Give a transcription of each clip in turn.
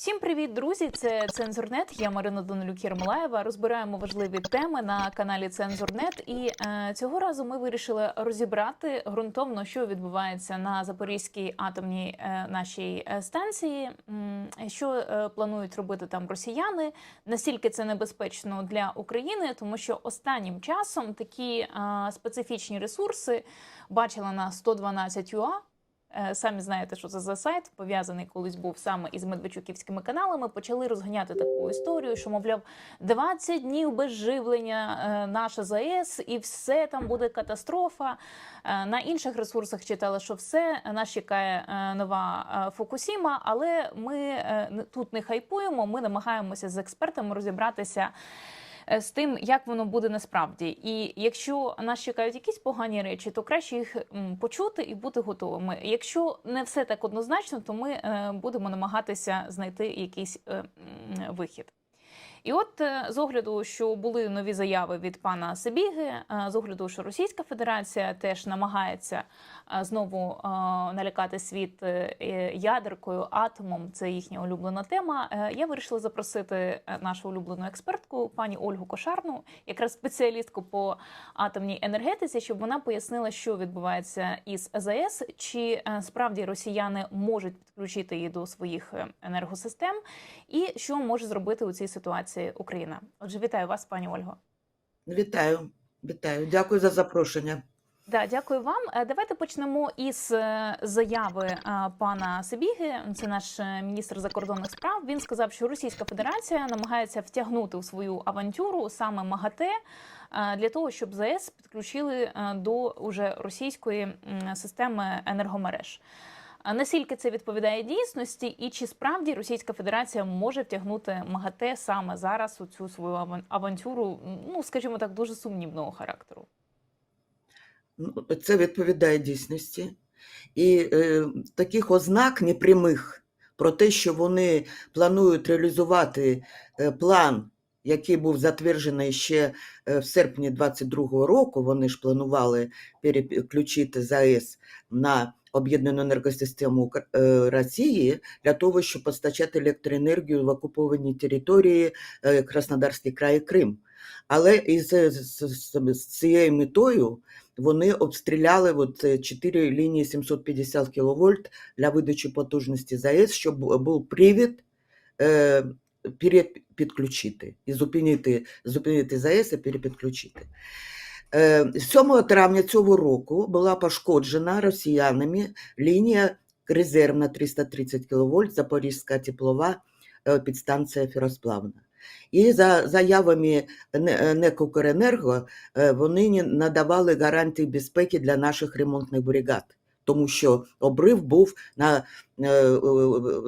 Всім привіт, друзі! Це Цензурнет. Я Марина Данилюк Єрмолаєва. Розбираємо важливі теми на каналі Цензурнет. І е, цього разу ми вирішили розібрати ґрунтовно, що відбувається на Запорізькій атомній е, нашій е, станції, що е, планують робити там росіяни, настільки це небезпечно для України, тому що останнім часом такі е, специфічні ресурси бачила на 112.ua, Е, Самі знаєте, що це за сайт, пов'язаний колись був саме із медведчуківськими каналами. Почали розганяти таку історію, що мовляв 20 днів без живлення е, наша ЗАЕС, і все там буде катастрофа. Е, На інших ресурсах читала, що все нас чекає е, нова е, Фукусіма, але ми е, тут не хайпуємо. Ми намагаємося з експертами розібратися е, з тим, як воно буде насправді. І якщо нас чекають якісь погані речі, то краще їх почути і бути готовими. Якщо не все так однозначно, то ми е, будемо намагатися знайти якийсь е, вихід. І от е, з огляду, що були нові заяви від пана Сибіги, е, з огляду, що Російська Федерація теж намагається е, знову налякати світ ядеркою, атомом, це їхня улюблена тема. Я вирішила запросити нашу улюблену експертку, пані Ольгу Кошарну, якраз спеціалістку по атомній енергетиці, щоб вона пояснила, що відбувається із АЗС, чи справді росіяни можуть підключити її до своїх енергосистем, і що може зробити у цій ситуації Україна. Отже, вітаю вас, пані Ольго. Вітаю, вітаю. Дякую за запрошення. Да, дякую вам. Е, Давайте почнемо із е, заяви е, пана Сибіги. Це наш міністр закордонних справ. Він сказав, що Російська Федерація намагається втягнути у свою авантюру саме МАГАТЕ для того, щоб ЗАЕС підключили до уже російської системи енергомереж. А Наскільки це відповідає дійсності, і чи справді Російська Федерація може втягнути МАГАТЕ саме зараз у цю свою авантюру, ну скажімо так, дуже сумнівного характеру? Ну, Це відповідає дійсності. І е, таких ознак непрямих про те, що вони планують реалізувати е, план, який був затверджений ще е, в серпні 22-го року, вони ж планували переключити ЗАЕС на об'єднану енергосистему е, Росії для того, щоб постачати електроенергію в окупованій території е, Краснодарський край Крим. Але із з, з, з- з цією метою вони обстріляли от е, чотири лінії 750 кВт для видачі потужності ЗАЕС, щоб був привід е, перепідключити і зупинити, зупинити ЗАЕС і перепідключити. Е, 7 травня цього року була пошкоджена росіянами лінія резервна 330 кВт Запорізька теплова е, підстанція Феросплавна. І за заявами е, НЕК «Укренерго» е, вони надавали гарантій безпеки для наших ремонтних бригад, тому що обрив був на е, е,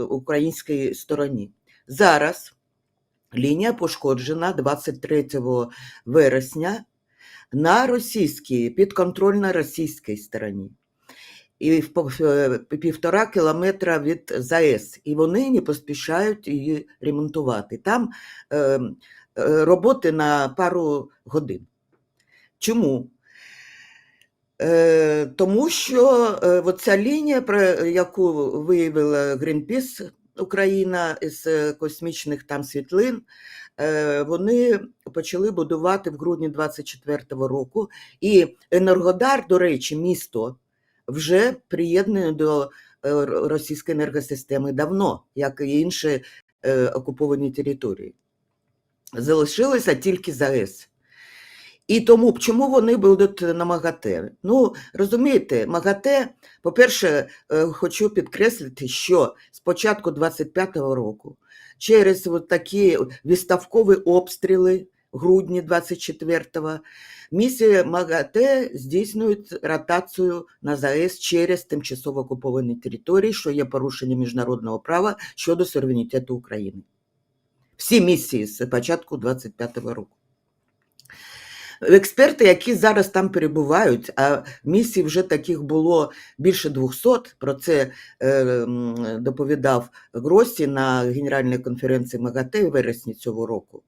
українській стороні. Зараз лінія пошкоджена 23 вересня на російській, підконтрольно російській стороні. І в е, півтора кілометра від ЗАЕС, і вони не поспішають її ремонтувати. Там е, е, роботи на пару годин. Чому? Е, тому що е, ця лінія, про яку виявила Greenpeace Україна з е, космічних там світлин, вони почали будувати в грудні 24-го року. І Енергодар, до речі, місто вже приєднане до е, російської енергосистеми давно, як і інші е, окуповані території. Залишилося тільки ЗАЕС. І тому чому вони будуть на МАГАТЕ? Ну, розумієте, МАГАТЕ, по-перше, е, хочу підкреслити, що з початку 25-го року через вот такі виставкові обстріли грудні 24-го місія МАГАТЕ здійснюють ротацію на ЗАЕС через тимчасово окуповані території, що є порушенням міжнародного права щодо суверенітету України. Всі місії з початку 25-го року. Експерти, які зараз там перебувають, а місій вже таких було більше 200, про це е, доповідав Гросі на Генеральній конференції МАГАТЕ в вересні цього року.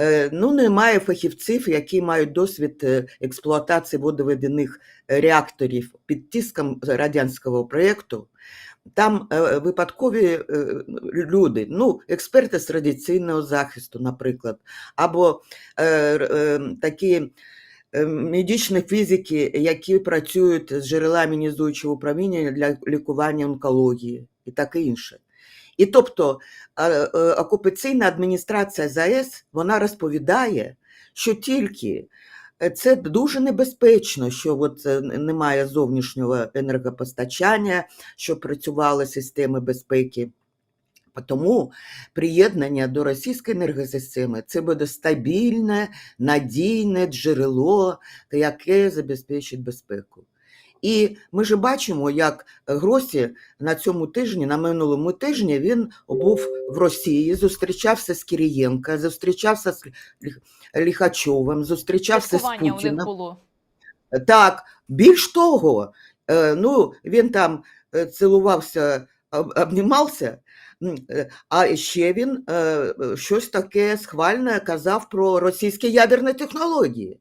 Е, Ну, немає фахівців, які мають досвід е, експлуатації водоведених реакторів під тиском радянського проєкту. Там е, випадкові е, люди, ну, експерти з радіаційного захисту, наприклад, або е, такі медичні фізики, які працюють з джерелами нізуючого управління для лікування онкології і таке інше. І тобто окупаційна адміністрація ЗАЕС вона розповідає, що тільки це дуже небезпечно, що от е, немає зовнішнього енергопостачання, що працювали системи безпеки. Тому приєднання до російської енергосистеми це буде стабільне, надійне джерело, яке забезпечить безпеку. І ми ж бачимо, як Гросі на цьому тижні, на минулому тижні, він був в Росії, зустрічався з Кирієнка, зустрічався з Ліхачовим, зустрічався з Путіним. було. Так, більш того, е, ну, він там е, цілувався, обнімався, е, а ще він щось таке схвальне казав про російські ядерні технології.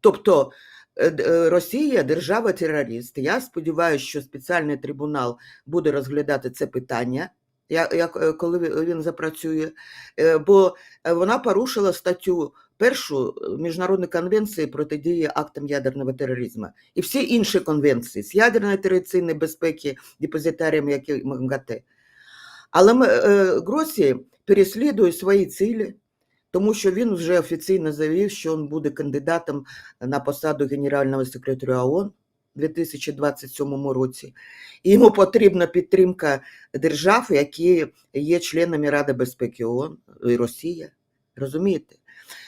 Тобто е, е, Росія держава-терорист. Я сподіваюся, що спеціальний трибунал буде розглядати це питання, як, е, коли він- запрацює, бо вона порушила статтю першу Міжнародної конвенції протидії актам ядерного тероризму і всі інші конвенції з ядерної територіальної безпеки, депозитаріями, як і МГТ. Але Гросі переслідує свої цілі, тому що він вже офіційно заявив, що він буде кандидатом на посаду генерального секретаря ООН у 2027 році. І йому потрібна підтримка держав, які є членами Ради безпеки ООН і Росія. Розумієте?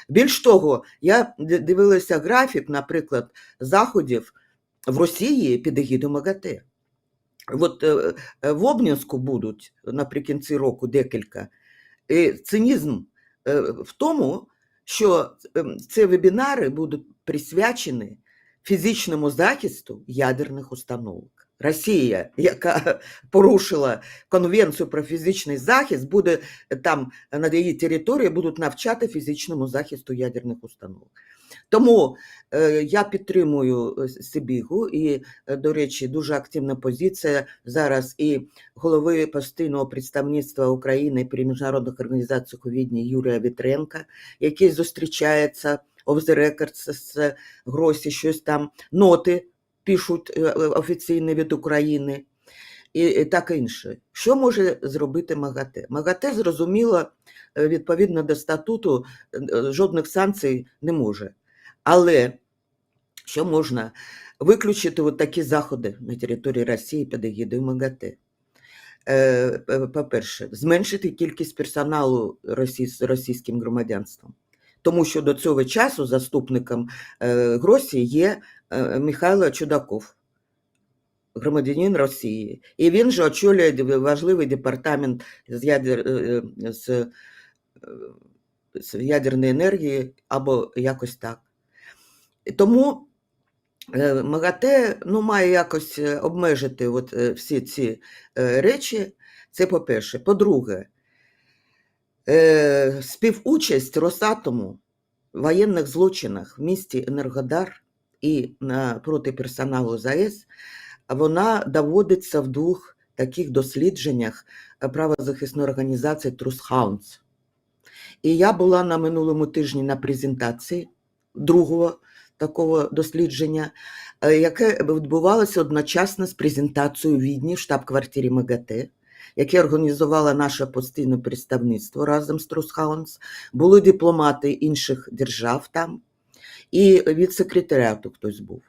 Більш того, я дивилася графік, наприклад, заходів в Росії під егідом МАГАТЕ. От е, е, в Обнінську будуть наприкінці року декілька. І цинізм в тому, що ем, ці вебінари будуть присвячені фізичному захисту ядерних установок. Росія, яка порушила конвенцію про фізичний захист, буде е, там на її території будуть навчати фізичному захисту ядерних установок. Тому е, я підтримую е, Сибігу і, е, до речі, дуже активна позиція зараз і голови постійного представництва України при міжнародних організаціях у Відні Юрія Вітренка, який зустрічається the record з- Гросі, щось там ноти пишуть офіційні від України і, так інше. Що може зробити МАГАТЕ? МАГАТЕ, зрозуміло, відповідно до статуту, жодних санкцій не може. Але що можна виключити от такі заходи на території Росії під егідою МАГАТЕ? Е, По-перше, зменшити кількість персоналу з російським громадянством. Тому що до цього часу заступником е, Гросі є е, Михайло Чудаков, громадянин Росії. І він же очолює важливий департамент з, ядер, з, з ядерної енергії або якось так. Тому е, МАГАТЕ ну, має якось е, обмежити от, е, всі ці речі. Це по-перше. По-друге, співучасть Росатому в воєнних злочинах в місті Енергодар і проти персоналу ЗАЕС, вона доводиться в двох таких дослідженнях правозахисної організації Hounds. І я була на минулому тижні на презентації другого такого дослідження, е, яке відбувалося одночасно з презентацією Відні в штаб-квартирі МАГАТЕ, яке організувало наше постійне представництво разом з Hounds. Були дипломати інших держав там, і від секретаріату хтось був.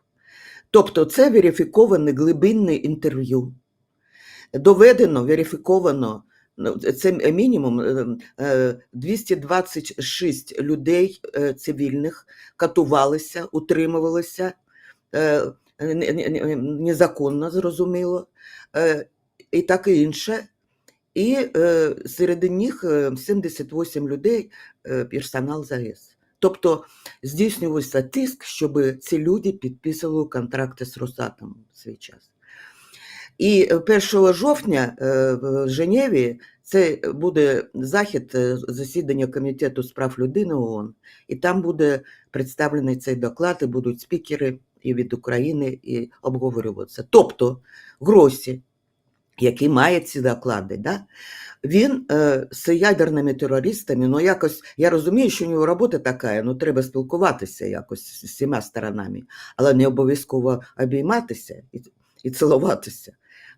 Тобто це верифіковане глибинне інтерв'ю. Доведено, верифіковано, це мінімум е, е, 226 людей е, цивільних катувалися, утримувалися е, не- не- не- незаконно, зрозуміло, е, і таке інше. І е, серед них е, 78 людей е, персонал ЗАЕС. Тобто здійснювався тиск, щоб ці люди підписували контракти з Росатом в свій час. І 1 жовтня е, в Женеві це буде захід е, засідання Комітету з прав людини ООН, і там буде представлений цей доклад, і будуть спікери і від України, і обговорюватися. Тобто Гросі який має ці доклади, да? він е, з ядерними терористами, ну якось, я розумію, що у нього робота така, ну треба спілкуватися якось з всіма сторонами, але не обов'язково обійматися і, і цілуватися.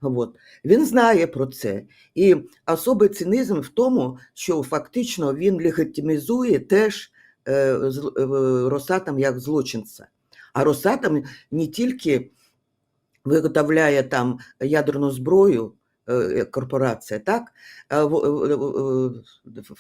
От. Він знає про це. І особий цинізм в тому, що фактично він легітимізує теж е, е, Росатом як злочинця. А Росатом не тільки виготовляє там ядерну зброю, корпорація, так? В, в- в-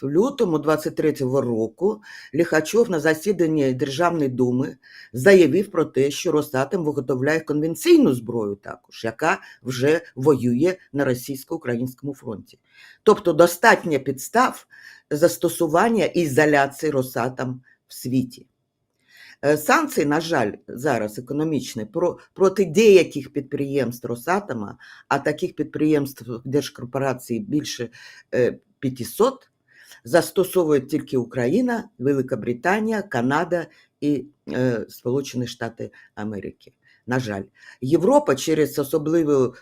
в лютому 23-го року Ліхачов на засіданні Державної думи заявив про те, що Росатом виготовляє конвенційну зброю також, яка вже воює на російсько-українському фронті. Тобто достатньо підстав застосування ізоляції Росатом в світі. Е, Санкції, на жаль, зараз економічні про, проти деяких підприємств Росатома, а таких підприємств держкорпорації більше е, 500, застосовують тільки Україна, Велика Британія, Канада і е, Сполучені Штати Америки. На жаль, Європа через особливу е,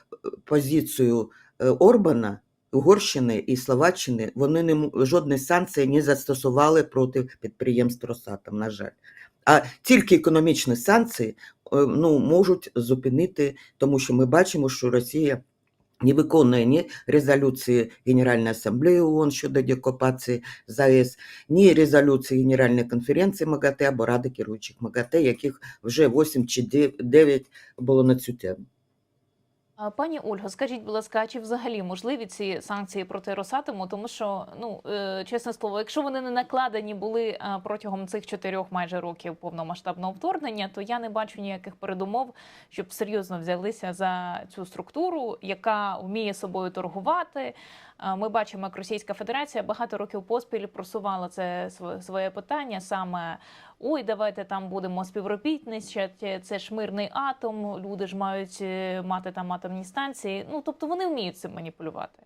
позицію е, Орбана, Угорщини і Словаччини, вони не, жодної санкції не застосували проти підприємств Росатом, на жаль. А тільки економічні санкції е, ну, можуть зупинити, тому що ми бачимо, що Росія не виконує ні резолюції Генеральної асамблеї ООН щодо деокупації ЗАЕС, ні резолюції Генеральної конференції МАГАТЕ або Ради керуючих МАГАТЕ, яких вже 8 чи 9 було на цю тему. Пані Ольго, скажіть, будь ласка, чи взагалі можливі ці санкції проти Росатому? Тому що, ну е, чесне слово, якщо вони не накладені були е, протягом цих чотирьох майже років повномасштабного вторгнення, то я не бачу ніяких передумов, щоб серйозно взялися за цю структуру, яка вміє собою торгувати. Е, Ми бачимо, як Російська Федерація багато років поспіль просувала це св- своє питання саме ой, давайте там будемо співробітничати, це ж мирний атом, люди ж мають е, мати там атомні станції. Ну тобто вони вміють цим маніпулювати.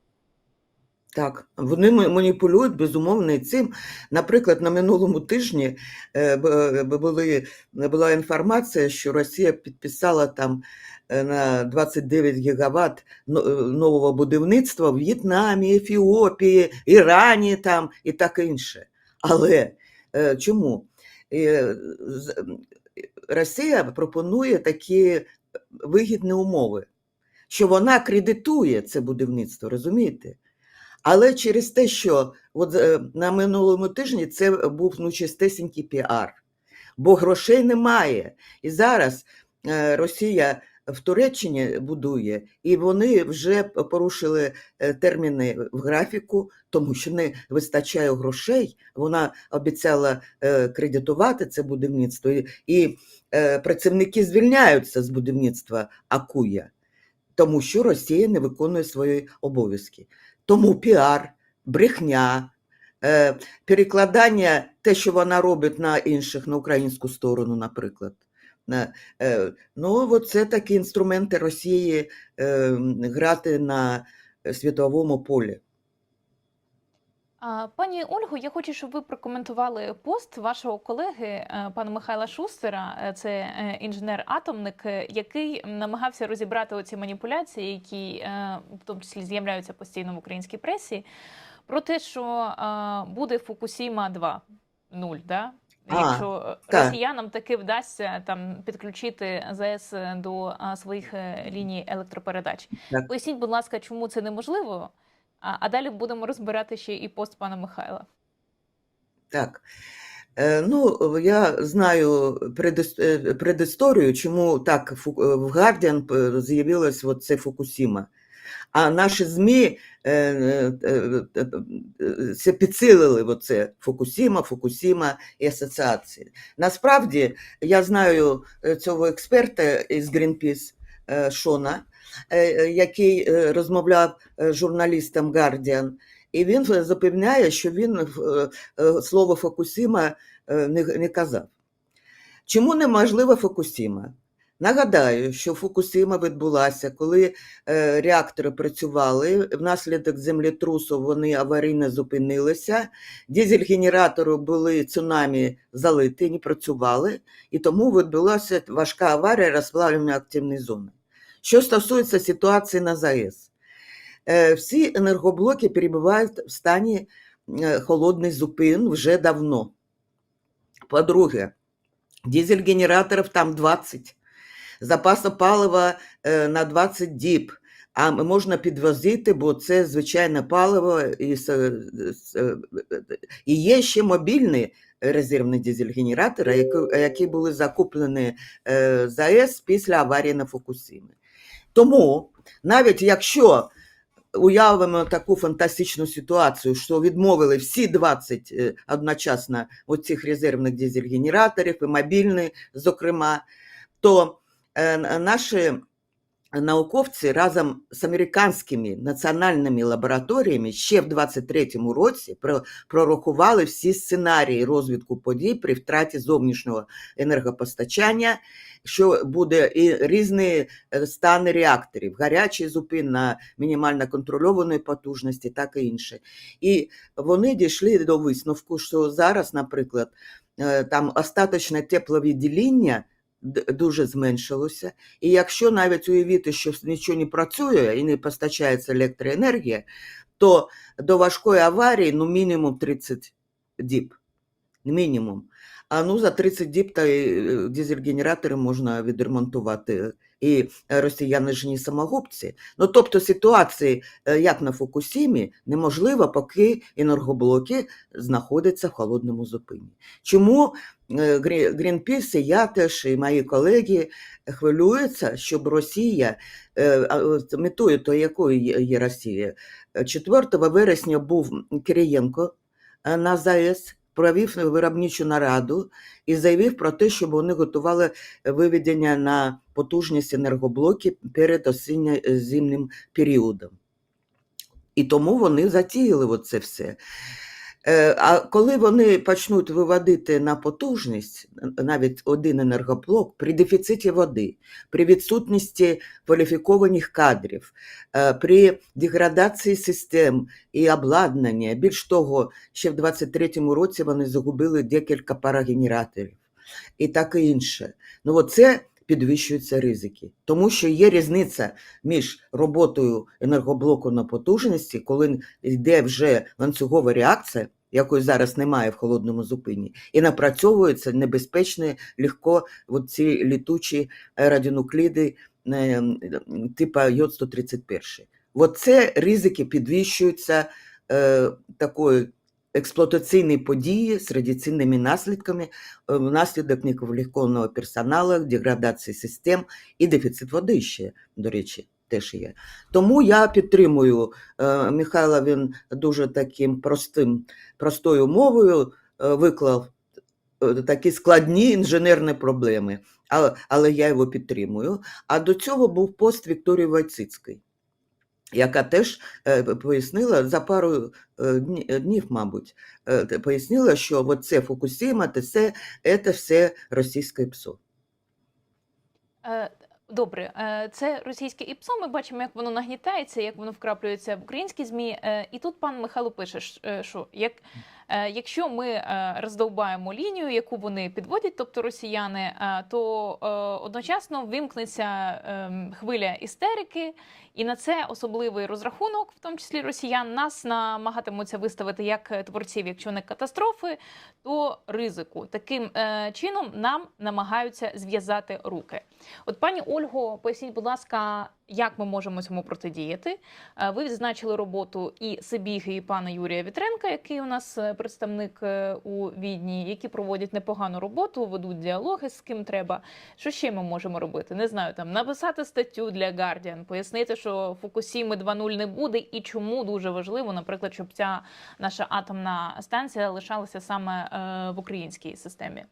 Так, вони маніпулюють безумовно і цим. Наприклад, на минулому тижні е, б- були, була інформація, що Росія підписала там е, на 29 гігават е, нового будівництва в В'єтнамі, Ефіопії, Ірані там і таке інше. Але е, чому? Е, Росія пропонує такі вигідні умови, що вона кредитує це будівництво, розумієте? Але через те, що от, е, на минулому тижні це був ну, чистесенький піар, бо грошей немає. І зараз е, Росія в Туреччині будує, і вони вже порушили е, терміни в графіку, тому що не вистачає грошей. Вона обіцяла е, кредитувати це будівництво, і, е, працівники звільняються з будівництва Акуя, тому що Росія не виконує свої обов'язки. Тому піар, брехня, перекладання, те, що вона робить на інших, на українську сторону, наприклад. Е, ну, це такі інструменти Росії е, грати на світовому полі. Пані Ольго, я хочу, щоб ви прокоментували пост вашого колеги е, пана Михайла Шустера. Е, Це е, інженер-атомник, е, який намагався розібрати оці маніпуляції, які е, в тому числі з'являються постійно в українській пресі, про те, що е, буде Фукусіма 2.0, да? А, Якщо е, так. росіянам таки вдасться там підключити ЗАЕС до е, своїх е, ліній електропередач. Так. Поясніть, будь ласка, чому це неможливо? А, а далі будемо розбирати ще і пост пана Михайла. Так. Е, Ну, я знаю предіс- предісторію, чому так в Гардіан з'явилось це Фукусіма. А наші ЗМІ це підсилили оце Фукусіма, Фукусіма і асоціації. Насправді, я знаю е, цього експерта із Greenpeace е, Шона, е, е, який е, розмовляв е, з журналістом Guardian, і він запевняє, що він е, е, слово Фукусіма е, не казав. Чому неможлива Фукусіма? Нагадаю, що Фукусіма відбулася, коли е, реактори працювали, внаслідок землетрусу вони аварійно зупинилися, дизель-генератори були цунамі залиті, не працювали, і тому відбулася важка аварія розплавлення активної зони. Що стосується ситуації на ЗАЕС, Е, Всі енергоблоки перебувають в стані е, холодний зупин вже давно. По-друге, дизель-генераторів там 20, запасу палива е, на 20 діб, а можна підвозити, бо це звичайне паливо. І, е, і є ще мобільні резервні дизель-генератори, які, які були закуплені е, з АЕС після аварії на Фукусімі. Тому навіть якщо уявимо таку фантастичну ситуацію, що відмовили всі 20 е, одночасно оцих резервних дизель-генераторів і мобільні, зокрема, то наші науковці разом з американськими національними лабораторіями ще в 23-му році прорахували всі сценарії розвитку подій при втраті зовнішнього енергопостачання, що буде і різні е, стани реакторів, гарячий зупин на мінімально контрольованої потужності, так і інше. І вони дійшли до висновку, що зараз, наприклад, е, там остаточне тепловідділення д- дуже зменшилося. І якщо навіть уявити, що нічого не працює і не постачається електроенергія, то до важкої аварії ну, мінімум 30 діб. Мінімум. А ну за 30 діб та е, дизель-генератори можна відремонтувати. І е, росіяни ж не самогубці. Ну, тобто ситуації, е, як на Фукусімі, неможливо, поки енергоблоки знаходяться в холодному зупині. Чому е, Грінпіс і я теж, і мої колеги хвилюються, щоб Росія, метою то якою є- Росія, Е, 4 вересня був Кирієнко на ЗАЕС, провів виробничу нараду і заявив про те, щоб вони готували виведення на потужність енергоблоків перед осінньо-зимним періодом. І тому вони затіяли це все. Е, А коли вони почнуть виводити на потужність навіть один енергоблок при дефіциті води, при відсутності кваліфікованих кадрів, е, при деградації систем і обладнання, більш того, ще в 23-му році вони загубили декілька парагенераторів і таке інше. Ну, це підвищуються ризики, тому що є різниця між роботою енергоблоку на потужності, коли йде вже ланцюгова реакція, якої зараз немає в холодному зупині, і напрацьовуються небезпечні легко от ці літучі радіонукліди е, типу йод-131. От це ризики підвищуються е, такої експлуатаційної події з радіаційними наслідками е, внаслідок некваліфікованого персоналу, деградації систем і дефіцит води ще, до речі, теж є. Тому я підтримую е, Михайла, він дуже таким простим, простою мовою е, виклав е, такі складні інженерні проблеми, але, але я його підтримую. А до цього був пост Вікторії Войцицької, яка теж пояснила за пару днів, мабуть, пояснила, що це Фукусіма, це, це все російське ПСО. Добре, е, це російське ІПСО. Ми бачимо, як воно нагнітається, як воно вкраплюється в українські змі. Е, І тут пан Михайло пише, е, що як, якщо ми е, роздовбаємо лінію, яку вони підводять, тобто росіяни, е, то е, одночасно вимкнеться ем, хвиля істерики, і на це особливий розрахунок, в тому числі росіян, нас намагатимуться виставити як е, творців, якщо не катастрофи, то ризику. Таким е, чином нам намагаються зв'язати руки. От пані Ольго, поясніть, будь ласка, як ми можемо цьому протидіяти? Е, Ви відзначили роботу і Сибіги, і пана Юрія Вітренка, який у нас е, представник е, у Відні, які проводять непогану роботу, ведуть діалоги з ким треба. Що ще ми можемо робити? Не знаю, там написати статтю для Guardian, пояснити, що Фукусіми 2.0 не буде, і чому дуже важливо, наприклад, щоб ця наша атомна станція лишалася саме в українській системі.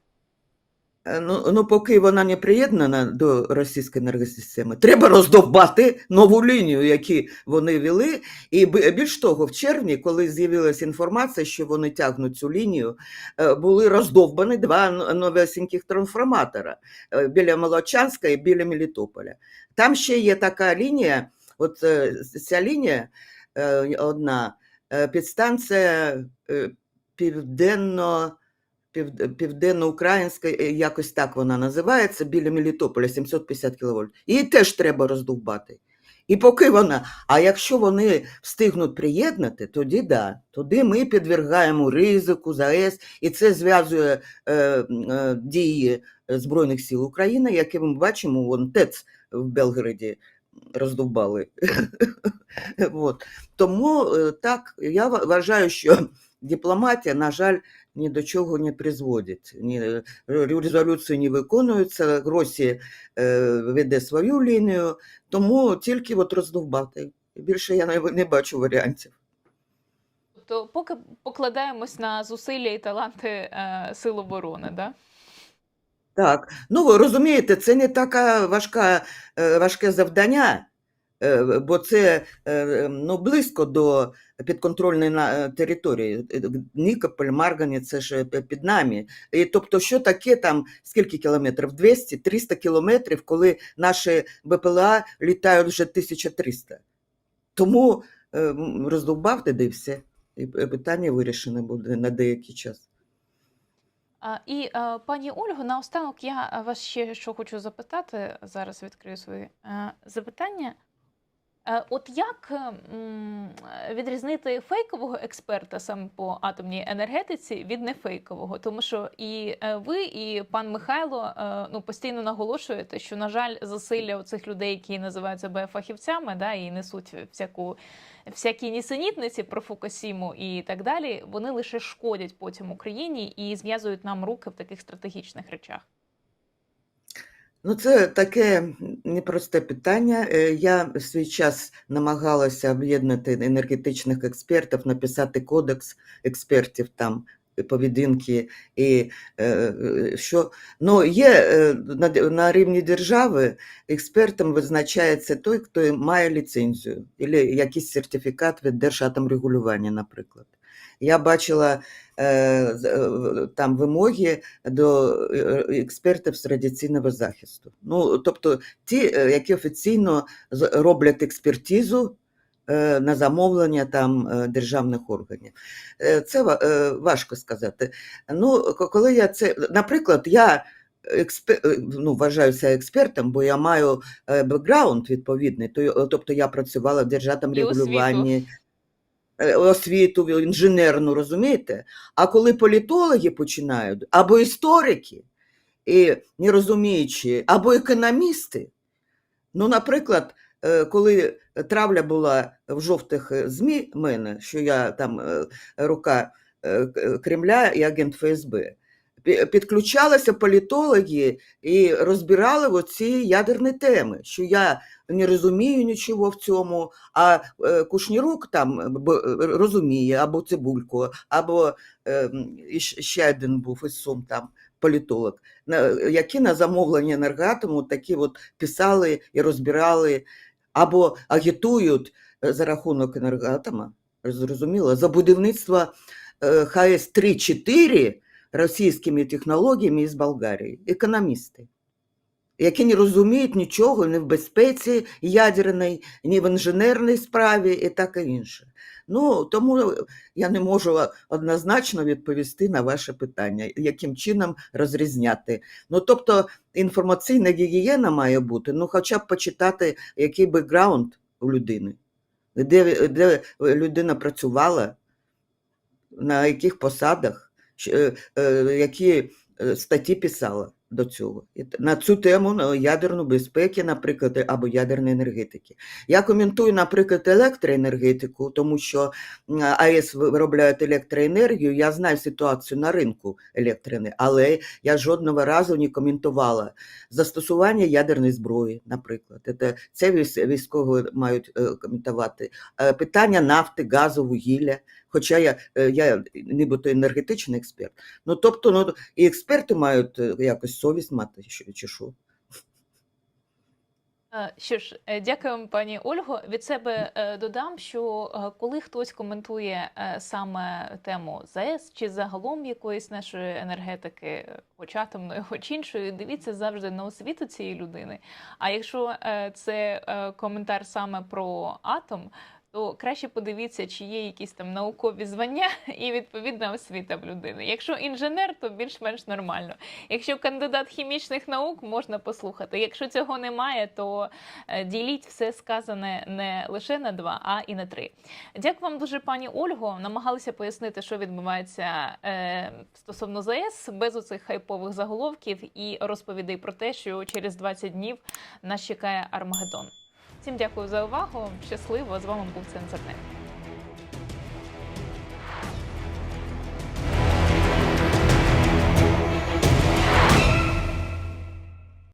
Е, Ну, ну, поки вона не приєднана до російської енергосистеми, треба роздовбати нову лінію, яку вони вели. І більш того, в червні, коли з'явилася інформація, що вони тягнуть цю лінію, е, були роздовбані два новесеньких трансформатора е, біля Молочанська і біля Мелітополя. Там ще є така лінія, от ця лінія одна, підстанція південно пів- південноукраїнська, е, якось так вона називається, біля Мелітополя, 750 кВт. Її теж треба роздовбати. І поки вона, а якщо вони встигнуть приєднати, тоді да, тоді ми підвергаємо ризику ЗАЕС, і це зв'язує е, е, дії Збройних сил України, які ми бачимо, вон ТЕЦ в Белграді роздовбали. Тому е, так, я ва- вважаю, що дипломатія, на жаль, ні до чого не призводить. Ні, е, резолюції не виконуються, Гросі е, веде свою лінію, тому тільки от роздовбати. Більше я не, бачу варіантів. Тобто, поки покладаємось на зусилля і таланти е, сил оборони, да? Так, ну ви розумієте, це не таке важка, е, важке завдання, бо це е, ну, близько до підконтрольної е, території. Е, Нікополь, Маргані, це ж е, під нами. І тобто, що таке там, скільки кілометрів? 200, 300 кілометрів, коли наші БПЛА літають вже 1300. Тому е, де і все. І е, питання вирішене буде на деякий час. І е, пані Ольго, наостанок я е, вас ще що хочу запитати. Зараз відкрию свої е, запитання. Е, От як е, відрізнити фейкового експерта саме по атомній енергетиці від нефейкового? Тому що і е, ви, і пан Михайло ну постійно наголошуєте, що на жаль, засилля цих людей, які називають себе фахівцями, да і несуть всяку всякі нісенітниці про Фукусіму і так далі, вони лише шкодять потім Україні і зв'язують нам руки в таких стратегічних речах. Ну, це таке непросте питання. Е, Я в свій час намагалася об'єднати енергетичних експертів, написати кодекс експертів там. і Поведінки і е, е, що ну є е, на, на рівні держави експертом визначається той, хто має ліцензію або якийсь сертифікат від Держатомрегулювання, наприклад. Я бачила е, е, там вимоги до е, експертів з традиційного захисту. Ну, тобто ті, які офіційно роблять експертизу на замовлення там державних органів. Це важко сказати. Ну, коли я це, наприклад, я експе, е, ну, вважаюся експертом, бо я маю бекграунд відповідний, то, тобто я працювала в державному регулюванні освіту інженерну, розумієте? А коли політологи починають, або історики, і не розуміючи, або економісти, ну, наприклад, е, коли травля була в жовтих е, ЗМІ мене, що я там е, рука е, Кремля і агент ФСБ, підключалися політологи і розбирали оці ядерні теми, що я не розумію нічого в цьому, а е, Кушнірук там розуміє, або Цибулько, або е, ще один був із Сум там політолог, які на замовлення енергоатому такі от писали і розбирали, або агітують е, за рахунок енергоатома, зрозуміло, за будівництво е, ХС 3-4 російськими технологіями із Болгарії, економісти, які не розуміють нічого ні в безпеці ядерній, ні в інженерній справі і таке інше. Ну, тому я не можу однозначно відповісти на ваше питання, яким чином розрізняти. Ну, тобто інформаційна гігієна має бути, ну, хоча б почитати, який бекграунд у людини, де, де людина працювала, на яких посадах, які е, статті писала до цього. На цю тему на ядерну безпеки, наприклад, або ядерної енергетики. Я коментую, наприклад, електроенергетику, тому що АЕС виробляють електроенергію. Я знаю ситуацію на ринку електроенергії, але я жодного разу не коментувала застосування ядерної зброї, наприклад. Це, військові мають е, коментувати. Е, Питання нафти, газу, вугілля. Хоча я, е, я нібито енергетичний експерт. Ну, тобто, ну, і експерти мають е, якось совість мати, чи що. Е, Що ж, е, дякуємо, пані Ольго. Від себе е, додам, що коли хтось коментує саме тему ЗАЕС чи загалом якоїсь нашої енергетики, хоч атомної, хоч іншої, дивіться завжди на освіту цієї людини. А якщо це коментар саме про атом, то краще подивіться, чи є якісь там наукові звання і відповідна освіта в людини. Якщо інженер, то більш-менш нормально. Якщо кандидат хімічних наук, можна послухати. Якщо цього немає, то е, діліть все сказане не лише на два, а і на три. Дякую вам дуже, пані Ольго. Намагалися пояснити, що відбувається е, стосовно ЗАЕС без оцих хайпових заголовків і розповідей про те, що через 20 днів нас чекає Армагеддон. Всім дякую за увагу. Щасливо з вами був Цензорнет.